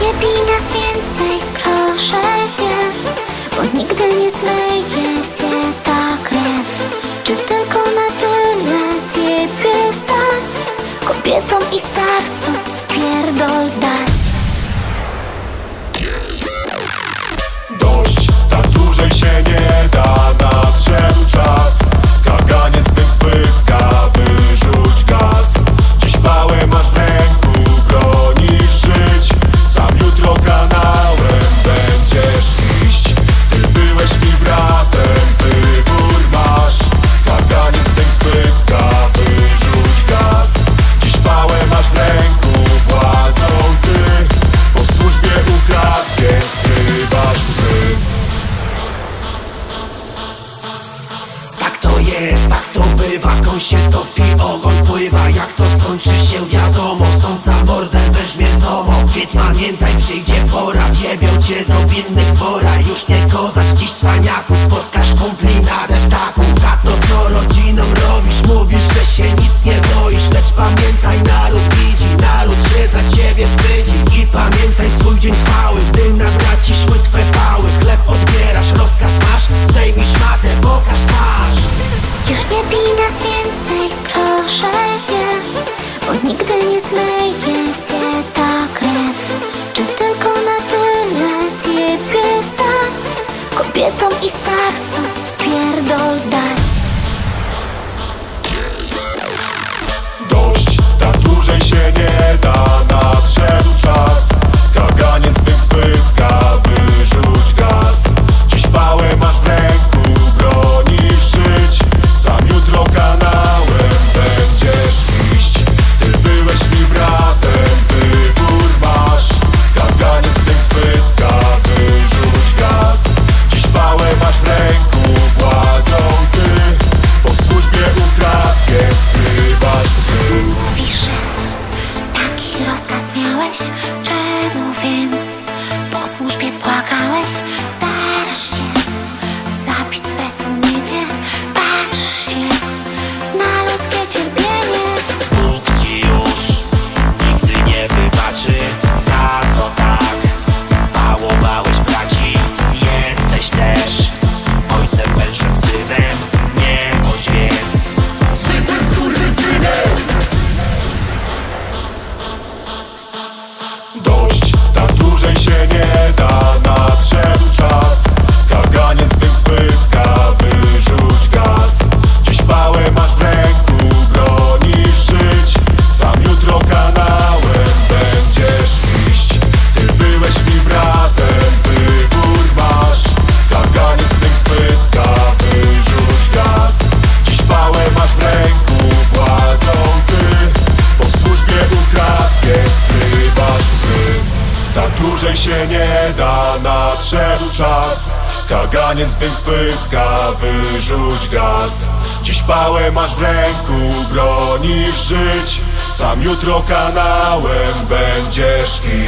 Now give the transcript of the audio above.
Nie pij nas więcej, proszę cię Bo nigdy nie zmyje się ta krew Czy tylko na tyle ciebie stać? Kobietom i starcom wpierdol dać Koń się topi, ogon? Pływa Jak to skończy się wiadomo. Sąca mordę weźmie zomo Więc pamiętaj, przyjdzie pora. Wiebią cię do winnych wora. Już nie kozacz dziś cwaniaku Spotkasz kumpli na deptaku Za to co rodzinom robisz Mówisz, że się nic nie boisz. Lecz pamiętaj, naród widzi Naród się za ciebie wstydzi. I pamiętaj swój dzień chwały Gdy na braci szły twe pały. Chleb odbierasz, rozkaz masz Zdejmij szmatę, pokaż twarz. Już nie bij cię Bo nigdy nie zmyje się ta krew. Czy tylko na tyle ciebie stać? Kobietom i starcom Czemu więc po służbie płakałeś? Tak dłużej się nie da, nadszedł czas. Kaganiec dym spyska, wyrzuć gaz. Dziś pałę masz w ręku, bronisz żyć. Sam jutro kanałem będziesz iść